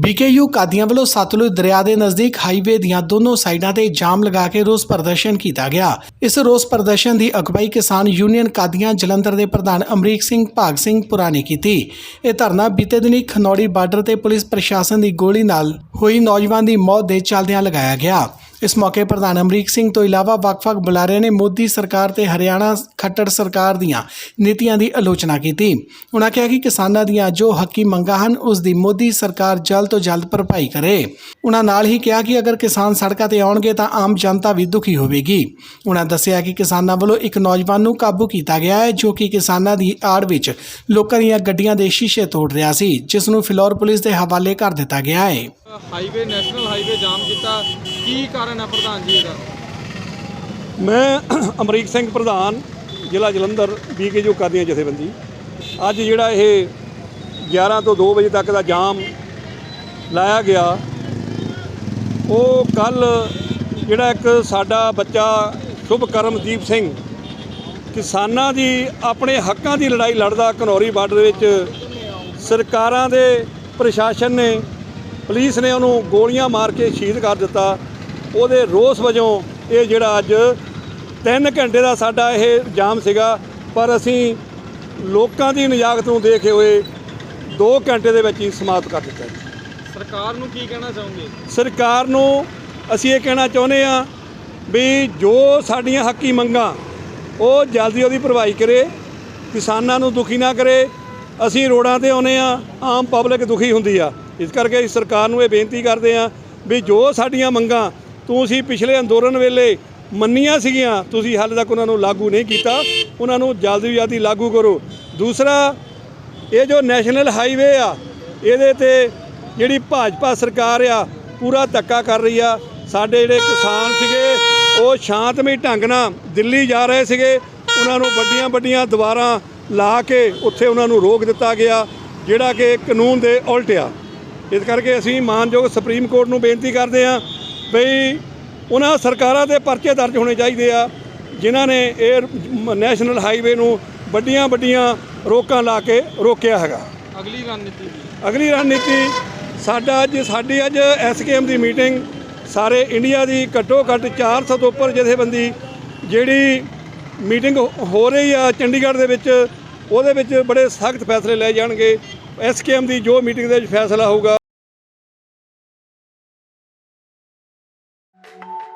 BKU ਕਾਦੀਆਂ ਵੱਲੋਂ ਸਤਲੁਜ ਦਰਿਆ ਦੇ ਨਜ਼ਦੀਕ ਹਾਈਵੇ ਦੀਆਂ ਦੋਨੋਂ ਸਾਈਡਾਂ ਤੇ ਜਾਮ ਲਗਾ ਕੇ ਰੋਸ ਪ੍ਰਦਰਸ਼ਨ ਕੀਤਾ ਗਿਆ। ਇਸ ਰੋਸ ਪ੍ਰਦਰਸ਼ਨ ਦੀ ਅਗਵਾਈ ਕਿਸਾਨ ਯੂਨੀਅਨ ਕਾਦੀਆਂ ਜਲੰਧਰ ਦੇ ਪ੍ਰਧਾਨ ਅਮਰੀਕ ਸਿੰਘ ਭਾਗ ਸਿੰਘ ਪੁਰਾ ਨੇ ਕੀਤੀ। ਇਹ ਧਰਨਾ ਬੀਤੇ ਦਿਨੀ ਖਨੌੜੀ ਬਾਰਡਰ ਤੇ ਪੁਲਿਸ ਪ੍ਰਸ਼ਾਸਨ ਦੀ ਗੋਲੀ ਨਾਲ ਹੋਈ ਨੌਜਵਾਨ ਦੀ ਮੌਤ ਦੇ ਚਲਦਿਆਂ ਲਗਾਇਆ ਗਿਆ। ਇਸ ਮੌਕੇ ਪ੍ਰਧਾਨ ਅਮਰੀਕ ਸਿੰਘ ਤੋਂ ਇਲਾਵਾ ਵੱਖ-ਵੱਖ ਬੁਲਾਰਿਆਂ ਨੇ ਮੋਦੀ ਸਰਕਾਰ ਤੇ ਹਰਿਆਣਾ ਖੱਟੜ ਸਰਕਾਰ ਦੀਆਂ ਨੀਤੀਆਂ ਦੀ ਆਲੋਚਨਾ ਕੀਤੀ। ਉਹਨਾਂ ਕਿਹਾ ਕਿ ਕਿਸਾਨਾਂ ਦੀਆਂ ਜੋ ਹੱਕੀ ਮੰਗਾਂ ਹਨ, ਉਸ ਦੀ ਮੋਦੀ ਸਰਕਾਰ ਜਲਦ ਤੋਂ ਜਲਦ ਭਰਪਾਈ ਕਰੇ। ਉਹਨਾਂ ਨਾਲ ਹੀ ਕਿਹਾ ਕਿ ਅਗਰ ਕਿਸਾਨ ਸੜਕਾਂ ਤੇ ਆਉਣਗੇ ਤਾਂ ਆਮ ਜਨਤਾ ਵੀ ਦੁਖੀ ਹੋਵੇਗੀ। ਉਹਨਾਂ ਦੱਸਿਆ ਕਿ ਕਿਸਾਨਾਂ ਵੱਲੋਂ ਇੱਕ ਨੌਜਵਾਨ ਨੂੰ ਕਾਬੂ ਕੀਤਾ ਗਿਆ ਹੈ, ਜੋ ਕਿ ਕਿਸਾਨਾਂ ਦੀ ਆੜ ਵਿੱਚ ਲੋਕਾਂ ਦੀਆਂ ਗੱਡੀਆਂ ਦੇ ਸ਼ੀਸ਼ੇ ਤੋੜ ਰਿਹਾ ਸੀ, ਜਿਸ ਨੂੰ ਫਿਲੌਰ ਪੁਲਿਸ ਦੇ ਹਵਾਲੇ ਕਰ ਦਿੱਤਾ ਗਿਆ ਹੈ। ਹਾਈਵੇ, ਨੈਸ਼ਨਲ ਹਾਈਵੇ ਜਾਮ ਕੀਤਾ। ਕੀ ਕਾਰਨ ਹੈ ਪ੍ਰਧਾਨ ਜੀ ਇਹਦਾ ਮੈਂ ਅਮਰੀਕ ਸਿੰਘ ਪ੍ਰਧਾਨ, ਜ਼ਿਲ੍ਹਾ ਜਲੰਧਰ ਬੀਕੇ ਜੋ ਕਰਦੀਆਂ ਜਥੇਬੰਦੀ। ਅੱਜ ਜਿਹੜਾ ਇਹ 11 ਤੋਂ 2 ਵਜੇ ਤੱਕ ਦਾ ਜਾਮ ਲਾਇਆ ਗਿਆ, ਉਹ ਕੱਲ ਜਿਹੜਾ ਇੱਕ ਸਾਡਾ ਬੱਚਾ ਸ਼ੁਭ ਕਰਮਦੀਪ ਸਿੰਘ ਕਿਸਾਨਾਂ ਦੀ, ਆਪਣੇ ਹੱਕਾਂ ਦੀ ਲੜਾਈ ਲੜਦਾ ਘਨੌਰੀ ਬਾਰਡਰ ਵਿੱਚ, ਸਰਕਾਰਾਂ ਦੇ ਪ੍ਰਸ਼ਾਸਨ ਨੇ, ਪੁਲਿਸ ਨੇ ਉਹਨੂੰ ਗੋਲੀਆਂ ਮਾਰ ਕੇ ਸ਼ਹੀਦ ਕਰ ਦਿੱਤਾ। ਉਹਦੇ ਰੋਸ ਵਜੋਂ ਇਹ ਜਿਹੜਾ ਅੱਜ 3 ਘੰਟੇ ਦਾ ਸਾਡਾ ਇਹ ਜਾਮ ਸੀਗਾ ਪਰ ਅਸੀਂ ਲੋਕਾਂ ਦੀ ਨਿਜਾਗਤ ਨੂੰ ਦੇਖੇ ਹੋਏ 2 ਘੰਟੇ ਦੇ ਵਿੱਚ ਹੀ ਸਮਾਪਤ ਕਰ ਦਿੱਤਾ ਸਰਕਾਰ ਨੂੰ ਕੀ ਕਹਿਣਾ ਚਾਹੋਗੇ? ਸਰਕਾਰ ਨੂੰ ਅਸੀਂ ਇਹ ਕਹਿਣਾ ਚਾਹੁੰਦੇ ਆ ਵੀ ਜੋ ਸਾਡੀਆਂ ਹੱਕੀ ਮੰਗਾਂ ਉਹ ਜਲਦੀ ਉਹਦੀ ਭਰਵਾਈ ਕਰੇ ਕਿਸਾਨਾਂ ਨੂੰ ਦੁਖੀ ਨਾ ਕਰੇ ਅਸੀਂ ਰੋਡਾਂ ਤੇ ਆਉਨੇ ਆ ਆਮ ਪਬਲਿਕ ਦੁਖੀ ਹੁੰਦੀ ਆ। ਇਸ ਕਰਕੇ ਸਰਕਾਰ ਨੂੰ ਇਹ ਬੇਨਤੀ ਕਰਦੇ ਆ ਵੀ ਜੋ ਸਾਡੀਆਂ ਮੰਗਾਂ ਤੁਸੀਂ ਪਿਛਲੇ ਅੰਦੋਲਨ ਵੇਲੇ ਮੰਨੀਆਂ ਸੀਗੀਆਂ, ਤੁਸੀਂ ਹਾਲੇ ਤੱਕ ਉਹਨਾਂ ਨੂੰ ਲਾਗੂ ਨਹੀਂ ਕੀਤਾ। ਉਹਨਾਂ ਨੂੰ ਜਲਦੀ ਜਲਦੀ ਲਾਗੂ ਕਰੋ। ਦੂਸਰਾ, ਇਹ ਜੋ ਨੈਸ਼ਨਲ ਹਾਈਵੇ ਆ, ਇਹਦੇ ਤੇ ਜਿਹੜੀ ਭਾਜਪਾ ਸਰਕਾਰ ਆ, ਪੂਰਾ ਧੱਕਾ ਕਰ ਰਹੀ ਆ। ਸਾਡੇ ਜਿਹੜੇ ਕਿਸਾਨ ਸੀਗੇ, ਉਹ ਸ਼ਾਂਤਮਈ ਢੰਗ ਨਾਲ ਦਿੱਲੀ ਜਾ ਰਹੇ ਸੀਗੇ। ਉਹਨਾਂ ਨੂੰ ਵੱਡੀਆਂ ਵੱਡੀਆਂ ਦੀਵਾਰਾਂ ਲਾ ਕੇ ਉੱਥੇ ਉਹਨਾਂ ਨੂੰ ਰੋਕ ਦਿੱਤਾ ਗਿਆ, ਜਿਹੜਾ ਕਿ ਕਾਨੂੰਨ ਦੇ ਉਲਟ ਆ। ਇਸ ਕਰਕੇ ਅਸੀਂ ਮਾਨਯੋਗ ਸੁਪਰੀਮ ਕੋਰਟ ਨੂੰ ਬੇਨਤੀ ਕਰਦੇ ਆ ਬਈ ਉਹਨਾਂ ਸਰਕਾਰਾਂ ਦੇ ਪਰਚੇ ਦਰਜ ਹੋਣੇ ਚਾਹੀਦੇ ਆ ਜਿਨ੍ਹਾਂ ਨੇ ਇਹ ਨੈਸ਼ਨਲ ਹਾਈਵੇ ਨੂੰ ਵੱਡੀਆਂ ਵੱਡੀਆਂ ਰੋਕਾਂ ਲਾ ਕੇ ਰੋਕਿਆ ਹੈਗਾ। ਅਗਲੀ ਰਣਨੀਤੀ ਅਗਲੀ ਰਣਨੀਤੀ ਸਾਡਾ ਅੱਜ ਸਾਡੀ ਅੱਜ ਐਸਕੇਐਮ ਦੀ ਮੀਟਿੰਗ ਸਾਰੇ ਇੰਡੀਆ ਦੀ ਘੱਟੋ ਘੱਟ 400 ਤੋਂ ਉੱਪਰ ਜਥੇਬੰਦੀ ਜਿਹੜੀ ਮੀਟਿੰਗ ਹੋ ਰਹੀ ਆ ਚੰਡੀਗੜ੍ਹ ਦੇ ਵਿੱਚ ਉਹਦੇ ਵਿੱਚ ਬੜੇ ਸਖਤ ਫੈਸਲੇ ਲਏ ਜਾਣਗੇ। ਐਸਕੇਐਮ ਦੀ ਜੋ ਮੀਟਿੰਗ ਦੇ ਵਿੱਚ ਫੈਸਲਾ ਹੋਊਗਾ Thank you.